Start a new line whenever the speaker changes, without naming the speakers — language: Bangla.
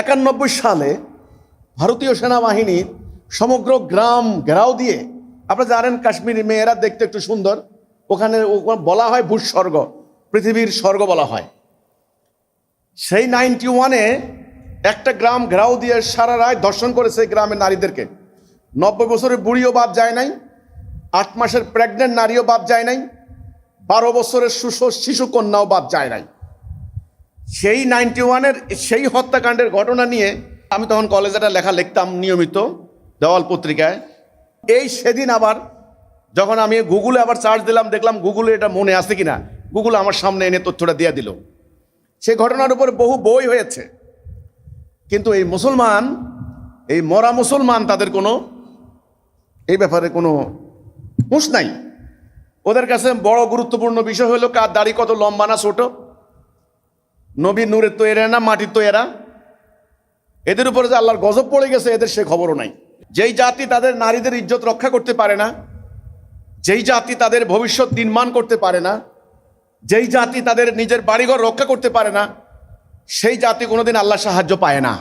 একানব্বই সালে ভারতীয় সেনাবাহিনীর সমগ্র গ্রাম ঘেরাও দিয়ে, আপনারা জানেন কাশ্মীরি মেয়েরা দেখতে একটু সুন্দর, ওখানে বলা হয় ভূস্বর্গ পৃথিবীর স্বর্গ বলা হয়। সেই নাইনটি ওয়ানে একটা গ্রাম ঘেরাও দিয়ে সারা রায় দর্শন করেছে গ্রামের নারীদেরকে। নব্বই বছরের বুড়িও বাদ যায় নাই, আট মাসের প্রেগনেন্ট নারীও বাদ যায় নাই, বারো বছরের সুস শিশু কন্যাও বাদ যায় নাই। সেই নাইনটি ওয়ানের সেই হত্যাকাণ্ডের ঘটনা নিয়ে আমি তখন কলেজে একটা লেখা লিখতাম নিয়মিত, দেওয়াল পত্রিকায়। এই সেদিন আবার যখন আমি গুগলে আবার চার্জ দিলাম, দেখলাম গুগলে এটা মনে আছে কিনা গুগল আমার সামনে এনে তথ্যটা দিয়ে দিল। সেই ঘটনার উপর বহু বই হয়েছে। কিন্তু এই মুসলমান, এই মরা মুসলমান তাদের কোনো, এই ব্যাপারে কোনো হুঁশ নাই। ওদের কাছে বড় গুরুত্বপূর্ণ বিষয় হলো কার দাড়ি কত লম্বা না ছোট নবী নূরের তো এরা না মাটির তো এরা এদের উপরে যে আল্লাহর গজব পড়ে গেছে, এদের সে খবরও নাই। যেই জাতি তাদের নারীদের ইজ্জত রক্ষা করতে পারে না, যেই জাতি তাদের ভবিষ্যৎ নির্মাণ করতে পারে না, যেই জাতি তাদের নিজের বাড়িঘর রক্ষা করতে পারে না, সেই জাতি কোনোদিন আল্লাহ সাহায্য পায় না।